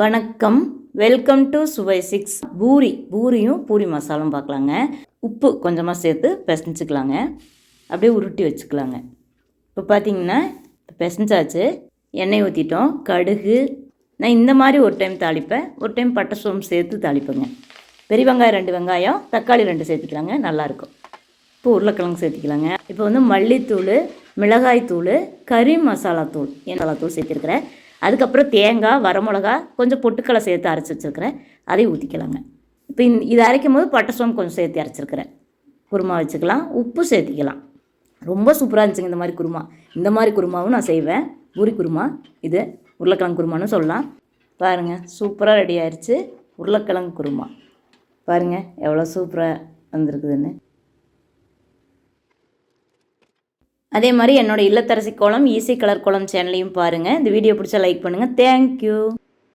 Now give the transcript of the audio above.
வணக்கம். Welcome to Suvai six puri பூரியும் puri மசாலும் பார்க்கலாங்க. உப்பு கொஞ்சமாக சேர்த்து பிசைஞ்சிக்கலாங்க. அப்படியே உருட்டி வச்சுக்கலாங்க. இப்போ பார்த்தீங்கன்னா பிசைஞ்சாச்சு. எண்ணெய் ஊற்றிட்டோம் கடுகு. நான் இந்த மாதிரி ஒரு டைம் தாளிப்பேன். ஒரு டைம் பட்டை சோம்பு சேர்த்து தாளிப்பேங்க. பெரிய வெங்காயம் ரெண்டு வெங்காயம் தக்காளி ரெண்டு சேர்த்துக்கலாங்க. நல்லாயிருக்கும். இப்போ உருளைக்கிழங்கு சேர்த்துக்கலாங்க. இப்போ வந்து மல்லித்தூள் மிளகாய்த்தூள் கறி மசாலா தூள் மசாலா தூள் சேர்த்துருக்குறேன். அதுக்கப்புறம் தேங்காய் வரமிளகா கொஞ்சம் பொட்டுக்களை சேர்த்து அரைச்சி வச்சுருக்கிறேன். அதையும் ஊற்றிக்கலாங்க இப்போ இந் இதை அரைக்கும் போது பட்டை சோம்பு கொஞ்சம் சேர்த்து அரைச்சிருக்கிறேன். குருமா வச்சுக்கலாம். உப்பு சேர்த்திக்கலாம். ரொம்ப சூப்பராக இருந்துச்சுங்க இந்த மாதிரி குருமா. இந்த மாதிரி குருமாவும் நான் செய்வேன். பூரி குருமா இது உருளைக்கிழங்கு குருமான்னு சொல்லலாம். பாருங்கள் சூப்பராக ரெடி ஆயிடுச்சு உருளைக்கிழங்கு குருமா. பாருங்கள் எவ்வளோ சூப்பராக வந்திருக்குதுன்னு. அதே மாதிரி என்னோடய இல்லத்தரசி கோலம் ஈஸி கலர் கோலம் சேனலையும் பாருங்கள் இந்த வீடியோ பிடிச்சா லைக் பண்ணுங்கள் தேங்க்யூ